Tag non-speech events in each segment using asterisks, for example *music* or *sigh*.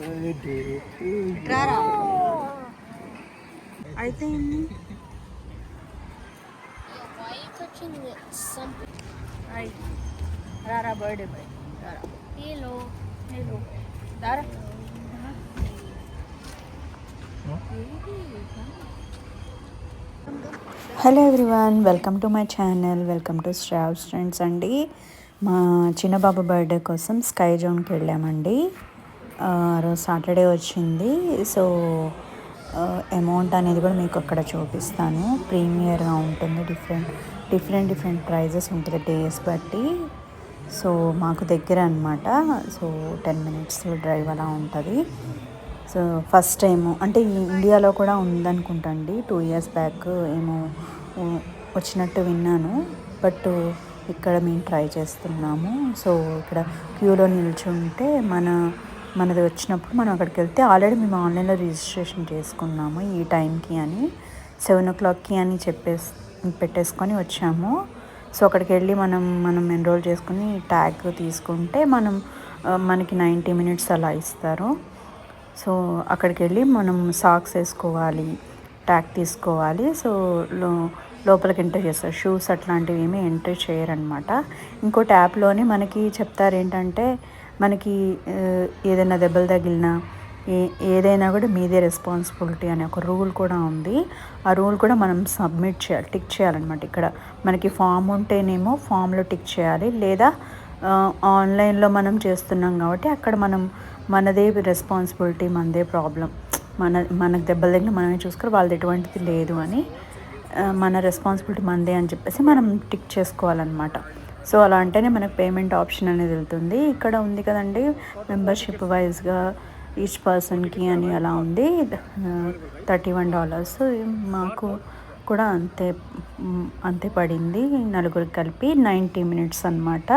అయితే రారా birthday boy. రారా. హలో. దారా. Hello everyone welcome to my channel welcome to స్ట్రావ్స్ friends అండి. మా చిన్న బాబు బర్త్డే కోసం స్కై జోన్కి వెళ్ళామండి. రోజు సాటర్డే వచ్చింది. సో అమౌంట్ అనేది కూడా మీకు అక్కడ చూపిస్తాను. ప్రీమియర్గా ఉంటుంది డిఫరెంట్ డిఫరెంట్ డిఫరెంట్ ప్రైజెస్ ఉంటుంది డేస్ బట్టి. సో మాకు దగ్గర అనమాట సో టెన్ మినిట్స్ డ్రైవ్ అలా ఉంటుంది. సో ఫస్ట్ టైం అంటే ఇండియాలో కూడా ఉందనుకుంటండి టూ ఇయర్స్ బ్యాక్ ఏమో వచ్చినట్టు విన్నాను. బట్ ఇక్కడ మేము ట్రై చేస్తున్నాము. సో ఇక్కడ క్యూలో నిల్చుంటే మన మనది వచ్చినప్పుడు మనం అక్కడికి వెళ్తే ఆల్రెడీ మేము ఆన్లైన్లో రిజిస్ట్రేషన్ చేసుకున్నాము ఈ టైంకి అని సెవెన్ ఓ క్లాక్కి అని చెప్పేసి పెట్టేసుకొని వచ్చాము. సో అక్కడికి వెళ్ళి మనం మనం ఎన్రోల్ చేసుకుని ట్యాగ్ తీసుకుంటే మనం మనకి నైంటీ మినిట్స్ అలా ఇస్తారు. సో అక్కడికి వెళ్ళి మనం సాక్స్ వేసుకోవాలి ట్యాగ్ తీసుకోవాలి. సో లో లోపలికి ఎంటర్ చేస్తారు. షూస్ అట్లాంటివి ఏమీ ఎంటర్ చేయరనమాట ఇంకో ట్యాప్లోనే మనకి చెప్తారు ఏంటంటే మనకి ఏదైనా దెబ్బలు తగిలినా ఏ ఏదైనా కూడా మీదే రెస్పాన్సిబిలిటీ అనే ఒక రూల్ కూడా ఉంది. ఆ రూల్ కూడా మనం సబ్మిట్ చేయాలి టిక్ చేయాలన్నమాట ఇక్కడ. మనకి ఫామ్ ఉంటేనేమో ఫామ్లో టిక్ చేయాలి లేదా ఆన్లైన్లో మనం చేస్తున్నాం కాబట్టి అక్కడ మనం మనదే రెస్పాన్సిబిలిటీ మనదే ప్రాబ్లం మన మనకు దెబ్బలు తగిలిన మనమే చూసుకోవాలి వాళ్ళది ఎటువంటిది లేదు అని మన రెస్పాన్సిబిలిటీ మనదే అని చెప్పేసి మనం టిక్ చేసుకోవాలన్నమాట. సో అలా అంటేనే మనకు పేమెంట్ ఆప్షన్ అనేది వెళ్తుంది. ఇక్కడ ఉంది కదండి మెంబర్షిప్ వైజ్గా ఈచ్ పర్సన్కి అని అలా ఉంది. Thirty one dollars. మాకు కూడా అంతే అంతే పడింది. నలుగురికి కలిపి నైంటీ మినిట్స్ అన్నమాట.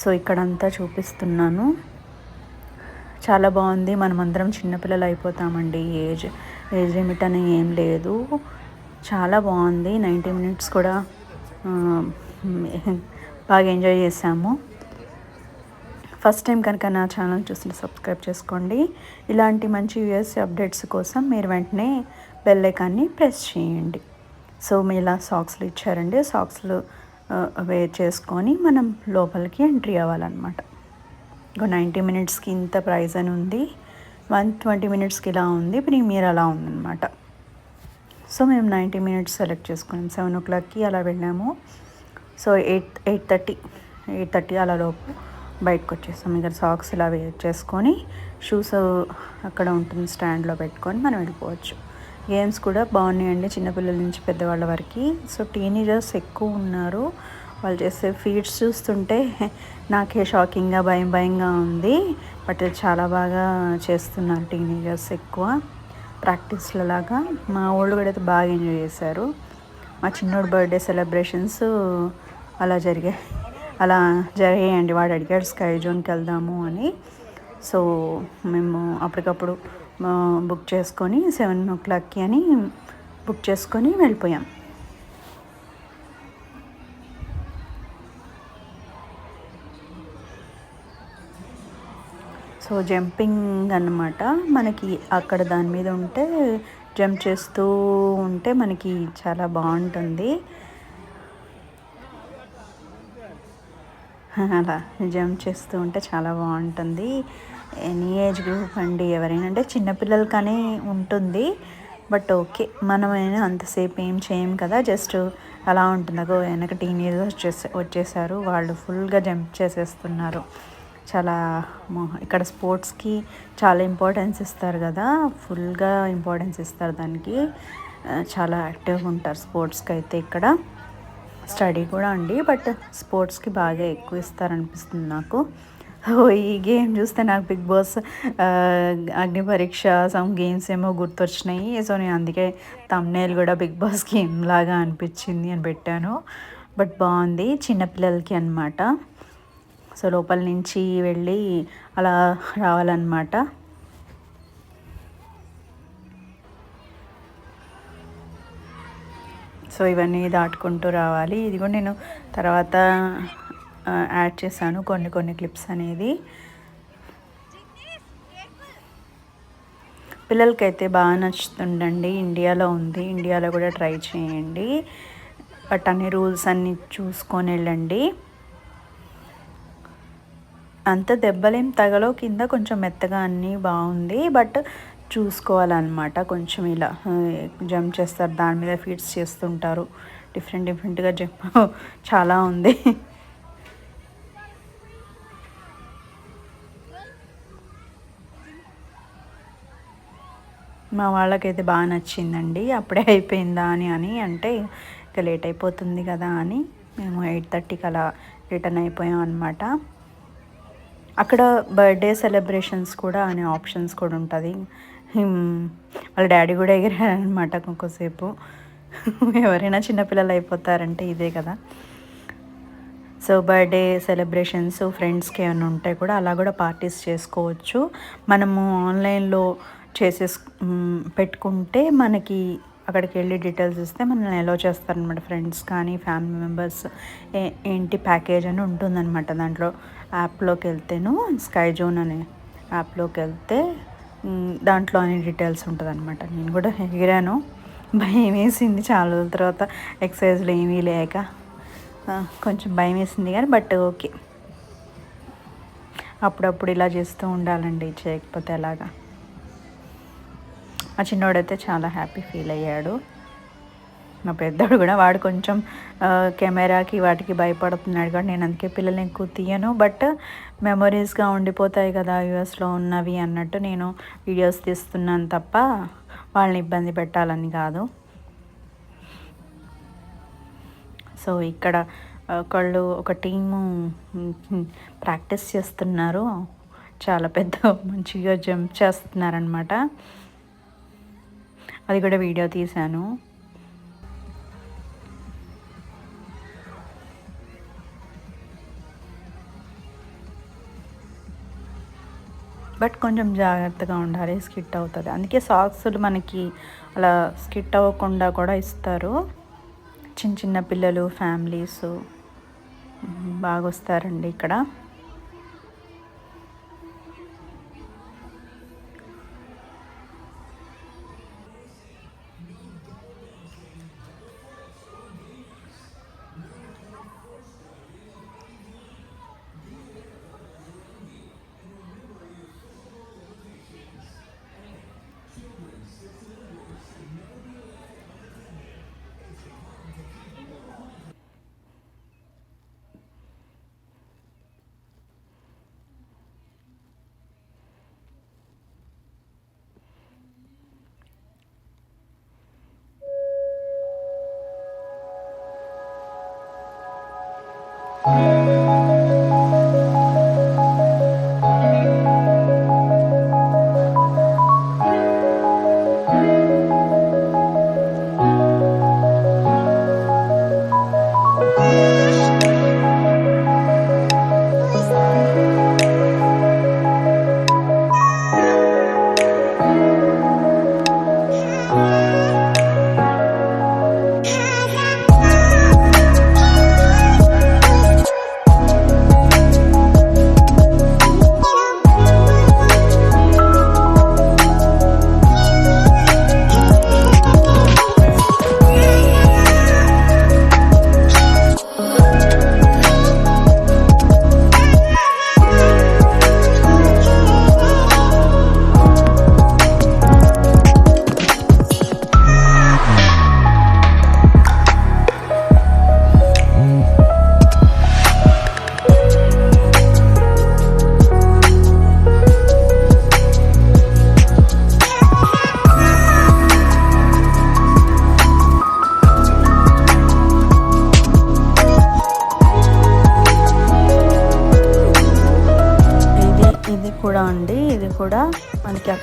సో ఇక్కడంతా చూపిస్తున్నాను. చాలా బాగుంది. మనమందరం చిన్నపిల్లలు అయిపోతామండి. ఏజ్ ఏజ్ లిమిట్ అని ఏం లేదు. చాలా బాగుంది. నైంటీ మినిట్స్ కూడా బాగా ఎంజాయ్ చేసాము ఫస్ట్ టైం కనుక నా ఛానల్ చూసిన సబ్స్క్రైబ్ చేసుకోండి. ఇలాంటి మంచి యూఎస్ అప్డేట్స్ కోసం మీరు వెంటనే బెల్ ఐకాన్ని ప్రెస్ చేయండి. సో మీ ఇలా సాక్స్లు ఇచ్చారండి. సాక్స్లు వేర్ చేసుకొని మనం లోపలికి ఎంట్రీ అవ్వాలన్నమాట. ఇంకో నైంటీ మినిట్స్కి ఇంత ప్రైస్ అని ఉంది. వన్ ట్వంటీ మినిట్స్కి ఇలా ఉంది. ప్రీమియర్ అలా ఉందన్నమాట. సో మేము నైంటీ మినిట్స్ సెలెక్ట్ చేసుకున్నాం. సెవెన్ ఓ క్లాక్కి అలా వెళ్ళాము. So eight eight thirty eight thirty అలాలోపు బయటకు వచ్చేస్తాం. ఇక్కడ సాక్స్ ఇలా వేర్ చేసుకొని షూస్ అక్కడ ఉంటుంది స్టాండ్లో పెట్టుకొని మనం వెళ్ళిపోవచ్చు. గేమ్స్ కూడా బాగున్నాయండి చిన్నపిల్లల నుంచి పెద్దవాళ్ళ వరకు. సో టీనేజర్స్ ఎక్కువ ఉన్నారు. వాళ్ళు చేసే ఫీడ్స్ చూస్తుంటే నాకే షాకింగ్గా భయం భయంగా ఉంది. బట్ చాలా బాగా చేస్తున్నారు టీనేజర్స్ ఎక్కువ. ప్రాక్టీస్ల లాగా. మా వాళ్ళు కూడా అయితే బాగా ఎంజాయ్ చేశారు. మా చిన్నోడు బర్త్డే సెలబ్రేషన్స్ అలా జరిగాయి అలా జరిగాయండి. వాడు అడిగాడు స్కై జోన్కి వెళ్దాము అని. సో మేము అప్పటికప్పుడు బుక్ చేసుకొని సెవెన్ ఓ క్లాక్కి అని బుక్ చేసుకొని వెళ్ళిపోయాం. సో జంపింగ్ అన్నమాట. మనకి అక్కడ దాని మీద ఉంటే జంప్ చేస్తూ ఉంటే మనకి చాలా బాగుంటుంది. *laughs* అలా జంప్ చేస్తూ ఉంటే చాలా బాగుంటుంది. ఎనీ ఏజ్ గ్రూప్ అండి ఎవరైనా అంటే చిన్నపిల్లలు కానీ ఉంటుంది. బట్ ఓకే మనమైనా అంతసేపు ఏం చేయం కదా జస్ట్ అలా ఉంటుంది వెనక టీనేజ్ వచ్చేసా వచ్చేసారు వాళ్ళు ఫుల్గా జంప్ చేసేస్తున్నారు. చాలా ఇక్కడ స్పోర్ట్స్కి చాలా ఇంపార్టెన్స్ ఇస్తారు కదా. ఫుల్గా ఇంపార్టెన్స్ ఇస్తారు దానికి. చాలా యాక్టివ్గా ఉంటారు స్పోర్ట్స్కి అయితే ఇక్కడ. స్టడీ కూడా అండి బట్ స్పోర్ట్స్కి బాగా ఎక్కువ ఇస్తారనిపిస్తుంది నాకు. ఈ గేమ్ చూస్తే నాకు బిగ్ బాస్ అగ్ని పరీక్ష సమ్ గేమ్స్ ఏమో గుర్తొచ్చినాయి. సో నేను అందుకే తమ్నేల్ కూడా బిగ్ బాస్ గేమ్ లాగా అనిపించింది అని పెట్టాను. బట్ బాగుంది చిన్నపిల్లలకి అన్నమాట. సో లోపల నుంచి వెళ్ళి అలా రావాలన్నమాట. సో ఇవన్నీ దాటుకుంటూ రావాలి. ఇది కూడా నేను తర్వాత యాడ్ చేశాను కొన్ని కొన్ని క్లిప్స్ అనేది. పిల్లలకైతే బాగా నచ్చుతుందండి. ఇండియాలో ఉంది. ఇండియాలో కూడా ట్రై చేయండి. బట్ అన్ని రూల్స్ అన్నీ చూసుకొని వెళ్ళండి. అంత దెబ్బలేం తగలో కింద కొంచెం మెత్తగా అన్నీ బాగుంది. బట్ చూసుకోవాలన్నమాట కొంచెం ఇలా జంప్ చేస్తారు. దాని మీద ఫీడ్స్ చేస్తుంటారు. డిఫరెంట్ డిఫరెంట్గా జంప్ *laughs* చాలా ఉంది. మా వాళ్ళకైతే బాగా నచ్చిందండి. అప్పుడే అయిపోయిందా అని అని అంటే ఇక లేట్ అయిపోతుంది కదా అని మేము ఎయిట్ థర్టీకి అలా రిటర్న్ అయిపోయాం అనమాట అక్కడ బర్త్డే సెలబ్రేషన్స్ కూడా అనే ఆప్షన్స్ కూడా ఉంటుంది. వాళ్ళ డాడీ కూడా ఎగిరారనమాట కొంతసేపు. ఎవరైనా చిన్నపిల్లలు అయిపోతారంటే ఇదే కదా. సో బర్త్డే సెలబ్రేషన్స్ ఫ్రెండ్స్కి ఏమైనా ఉంటే కూడా అలా కూడా పార్టీస్ చేసుకోవచ్చు. మనము ఆన్లైన్లో చేసేస్ పెట్టుకుంటే మనకి అక్కడికి వెళ్ళి డీటెయిల్స్ ఇస్తే మనల్ని ఎలో చేస్తారనమాట ఫ్రెండ్స్ కానీ ఫ్యామిలీ మెంబర్స్ ఏంటి ప్యాకేజ్ అని ఉంటుందన్నమాట దాంట్లో. యాప్లోకి వెళ్తేను స్కై జోన్ అనే యాప్లోకి వెళ్తే దాంట్లో అనే డీటెయిల్స్ ఉంటుంది అనమాట నేను కూడా ఎగిరాను. భయం వేసింది చాలా రోజుల తర్వాత. ఎక్సర్సైజ్లు ఏమీ లేక కొంచెం భయం వేసింది కానీ బట్ ఓకే. అప్పుడప్పుడు ఇలా చేస్తూ ఉండాలండి చేయకపోతే ఎలాగా? మా చిన్నోడైతే చాలా హ్యాపీ ఫీల్ అయ్యాడు. మా పెద్దోడు కూడా వాడు కొంచెం కెమెరాకి వాటికి భయపడుతున్నాడు కానీ నేను అందుకే పిల్లల్ని ఎక్కువ తీయను. బట్ మెమొరీస్గా ఉండిపోతాయి కదా యూఎస్లో ఉన్నవి అన్నట్టు నేను వీడియోస్ తీస్తున్నాను తప్ప వాళ్ళని ఇబ్బంది పెట్టాలని కాదు. సో ఇక్కడ ఒకళ్ళు ఒక టీము ప్రాక్టీస్ చేస్తున్నారు. చాలా పెద్ద మంచిగా జంప్ చేస్తున్నారనమాట అది కూడా వీడియో తీశాను. బట్ కొంచెం జాగ్రత్తగా ఉండాలి స్కిట్ అవుతుంది. అందుకే సాక్స్లు మనకి అలా స్కిట్ అవ్వకుండా కూడా ఇస్తారు. చిన్న చిన్న పిల్లలు ఫ్యామిలీస్ బాగా వస్తారండి ఇక్కడ. కూడా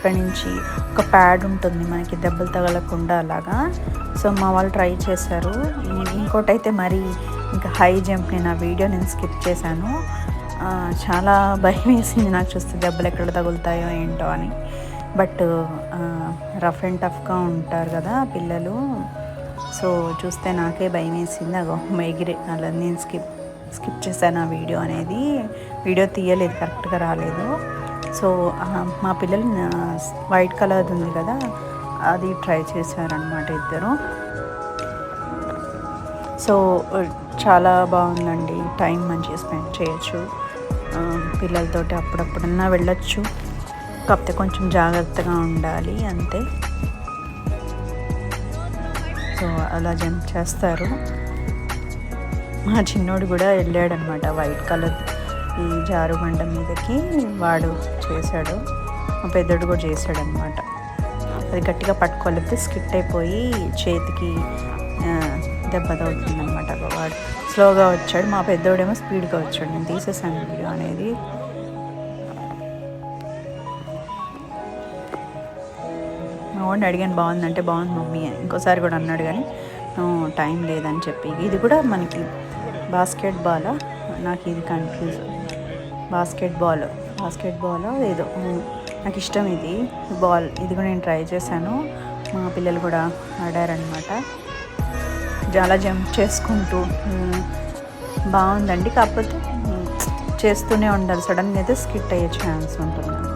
అక్కడి నుంచి ఒక ప్యాడ్ ఉంటుంది. మనకి దెబ్బలు తగలకుండా అలాగా. సో మా వాళ్ళు ట్రై చేశారు. ఇంకోటి అయితే మరి ఇంకా హై జంప్ నేను ఆ వీడియో నేను స్కిప్ చేశాను. చాలా భయం వేసింది నాకు చూస్తే దెబ్బలు ఎక్కడ తగులుతాయో ఏంటో అని. బట్ రఫ్ అండ్ టఫ్గా ఉంటారు కదా పిల్లలు. సో చూస్తే నాకే భయం వేసింది. అగో మైగ్రే అలా నేను స్కిప్ స్కిప్ చేశాను ఆ వీడియో అనేది. వీడియో తీయలేదు కరెక్ట్గా రాలేదు. సో మా పిల్లలు వైట్ కలర్ ఉంది కదా అది ట్రై చేశారనమాట ఇద్దరు. సో చాలా బాగుందండి టైం మంచిగా స్పెండ్ చేయొచ్చు. ఆ, పిల్లలతోటి అప్పుడప్పుడన్నా వెళ్ళొచ్చు. కాకపోతే కొంచెం జాగ్రత్తగా ఉండాలి అంతే. సో అలా జంప్ చేస్తారు. మా చిన్నోడు కూడా వెళ్ళాడనమాట వైట్ కలర్ జారుబండ మీదకి వాడు చేశాడు. మా పెద్దోడు కూడా చేశాడనమాట అది గట్టిగా పట్టుకోలేకపోతే స్కిట్ అయిపోయి చేతికి దెబ్బ తగులుతుందనమాట వాడు స్లోగా వచ్చాడు. మా పెద్దోడేమో స్పీడ్గా వచ్చాడు. నేను తీసేసాను వీడియో అనేది. మా వాడిని అడిగాను బాగుందంటే బాగుంది మమ్మీ అని. ఇంకోసారి కూడా అన్నాడు కానీ టైం లేదని చెప్పి. ఇది కూడా మనకి బాస్కెట్ బాల్? నాకు ఇది confuse basketball basketball ఏదో. నాకు ఇష్టం ఇది. బాల్ ఇది కూడా నేను ట్రై చేశాను. మా పిల్లలు కూడా ఆడారనమాట చాలా జంప్ చేసుకుంటూ బాగుందండి. కాకపోతే చేస్తూనే ఉండాలి. సడన్గా అయితే స్కిట్ అయ్యే ఛాన్స్ ఉంటుంది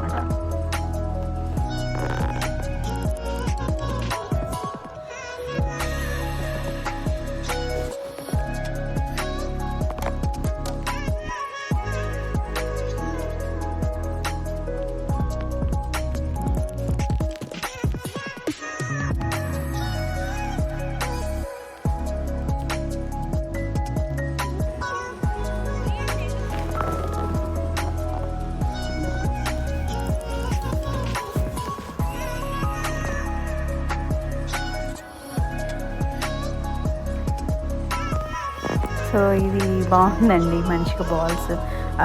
సో ఇది బాగుందండి మంచిగా బాల్స్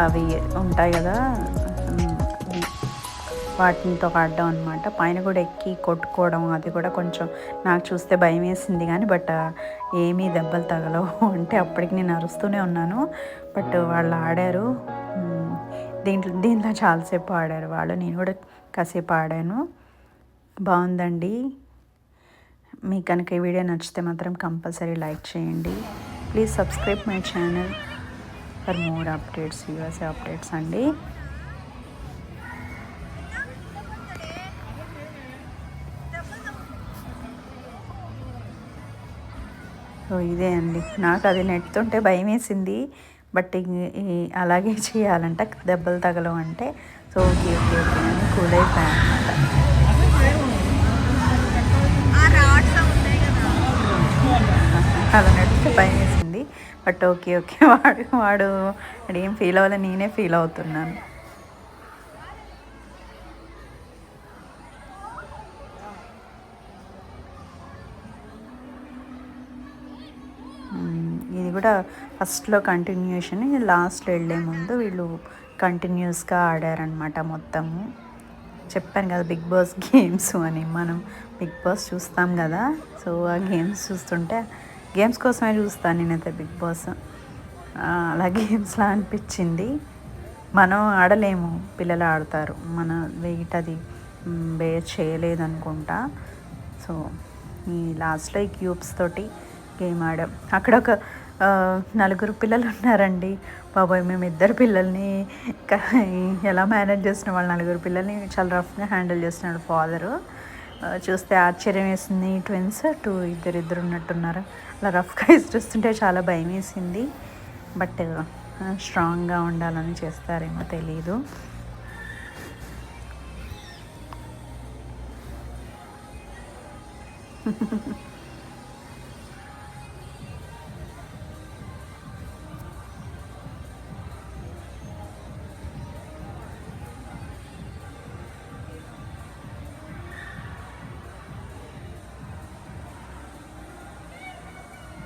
అవి ఉంటాయి కదా. వాటితో ఆడడం అనమాట పైన కూడా ఎక్కి కొట్టుకోవడం అది కూడా కొంచెం నాకు చూస్తే భయం వేసింది కానీ బట్ ఏమీ దెబ్బలు తగలవు. అంటే అప్పటికి నేను అరుస్తూనే ఉన్నాను. బట్ వాళ్ళు ఆడారు. దీంట్లో దీంట్లో చాలాసేపు ఆడారు వాళ్ళు. నేను కూడా కాసేపు ఆడాను. బాగుందండి. మీకు కనుక ఈ వీడియో నచ్చితే మాత్రం కంపల్సరీ లైక్ చేయండి. Please subscribe my channel for more updates USA updates అండి. సో ఇదే అండి. నాకు అది నెట్టుతుంటే భయం వేసింది బట్ అలాగే చేయాలంట దెబ్బలు తగలవు అంటే. సో ఓకే ఓకే ఓకే అని కూల్ అయిపోయాను అనమాట అలా నడిస్తే భయం వేసింది. బట్ ఓకే ఓకే వాడు వాడు వాడు ఏం ఫీల్ అవ్వాలి నేనే ఫీల్ అవుతున్నాను. Hmm, ఇది కూడా ఫస్ట్లో కంటిన్యూషన్ లాస్ట్లో వెళ్ళే ముందు వీళ్ళు కంటిన్యూస్గా ఆడారనమాట మొత్తము. చెప్పాను కదా బిగ్ బాస్ గేమ్స్ అని. మనం బిగ్ బాస్ చూస్తాం కదా. సో ఆ గేమ్స్ చూస్తుంటే గేమ్స్ కోసమే చూస్తాను నేనైతే బిగ్ బాస్. అలా గేమ్స్లా అనిపించింది. మనం ఆడలేము పిల్లలు ఆడతారు. మన వెయిట్ అది బేర్ చేయలేదు అనుకుంటా సో ఈ లాస్ట్లో ఈ క్యూబ్స్ తోటి గేమ్ ఆడాం. అక్కడ ఒక నలుగురు పిల్లలు ఉన్నారండి. బాబాయ్ మేము ఇద్దరు పిల్లల్ని ఎలా మేనేజ్ చేస్తున్నాం? వాళ్ళు నలుగురు పిల్లల్ని చాలా రఫ్గా హ్యాండిల్ చేస్తున్నాడు ఫాదరు. చూస్తే ఆశ్చర్యం వేసింది ట్విన్స్ టూ ఇద్దరిద్దరు ఉన్నట్టున్నారు అలా రఫ్గా చూస్తుంటే చాలా భయం వేసింది. బట్ స్ట్రాంగ్గా ఉండాలని చేస్తారేమో తెలీదు. *laughs*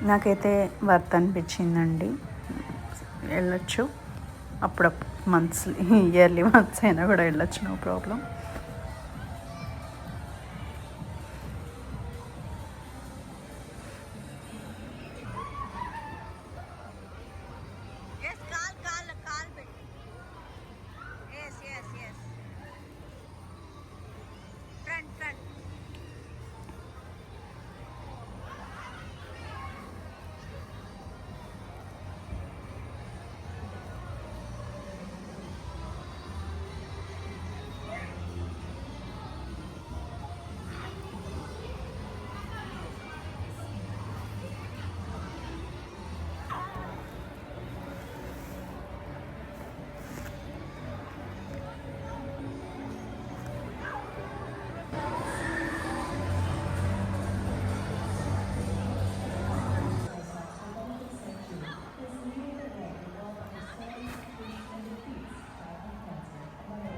నాకైతే వర్త్ అనిపించిందండి. వెళ్ళొచ్చు. అప్పుడప్పుడు మంత్స్లీ ఇయర్లీ మంత్స్ అయినా కూడా వెళ్ళొచ్చు నో ప్రాబ్లం.